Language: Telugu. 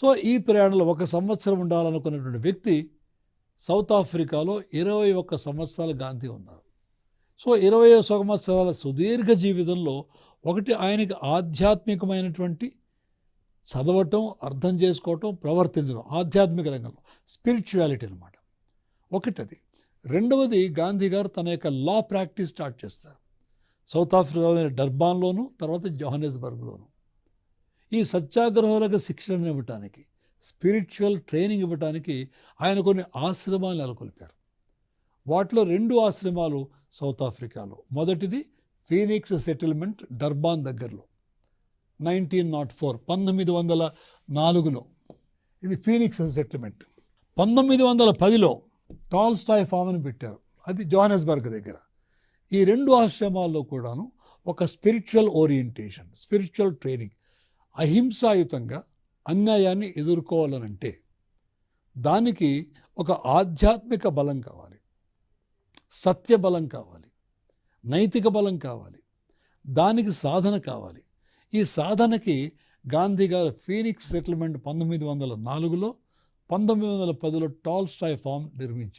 సో ఈ ప్రయాణంలో ఒక సంవత్సరం ఉండాలనుకున్నటువంటి వ్యక్తి సౌత్ ఆఫ్రికాలో ఇరవై ఒక్క సంవత్సరాలు గాంధీ ఉన్నారు. సో ఇరవై సంవత్సరాల సుదీర్ఘ జీవితంలో ఒకటి ఆయనకి ఆధ్యాత్మికమైనటువంటి చదవటం అర్థం చేసుకోవటం ప్రవర్తించడం ఆధ్యాత్మిక రంగంలో స్పిరిచువాలిటీ అనమాట ఒకటది. రెండవది గాంధీ గారు తన యొక్క లా ప్రాక్టీస్ స్టార్ట్ చేస్తారు. సౌత్ ఆఫ్రికాలోని డర్బాన్లోను తర్వాత జోహనెస్బర్గ్లోను. ఈ సత్యాగ్రహాలకు శిక్షణ ఇవ్వటానికి స్పిరిచువల్ ట్రైనింగ్ ఇవ్వటానికి ఆయన కొన్ని ఆశ్రమాలు నెలకొల్పారు. వాటిలో రెండు ఆశ్రమాలు సౌత్ ఆఫ్రికాలో. మొదటిది ఫీనిక్స్ సెటిల్మెంట్ డర్బాన్ దగ్గరలో నైన్టీన్ నాట్ ఫోర్ పంతొమ్మిది వందల నాలుగులో. ఇది ఫీనిక్స్ సెటిల్మెంట్. పంతొమ్మిది వందల పదిలో టాల్స్టాయ్ ఫామ్ అని పెట్టారు. అది జోహానస్బర్గ్ దగ్గర. ఈ రెండు ఆశ్రమాల్లో కూడాను ఒక స్పిరిచువల్ ఓరియంటేషన్ స్పిరిచువల్ ట్రైనింగ్ అహింసాయుతంగా అన్యాయాన్ని ఎదుర్కోవాలనంటే దానికి ఒక ఆధ్యాత్మిక బలం కావాలి. సత్య బలం కావాలి. నైతిక బలం కావాలి. దానికి సాధన కావాలి. ఈ సాధనకి గాంధీ గారు ఫీనిక్స్ సెటిల్మెంట్ పంతొమ్మిది వందల నాలుగులో పంతొమ్మిది వందల పదిలో టాల్స్టాయ్ ఫామ్ నిర్మించారు.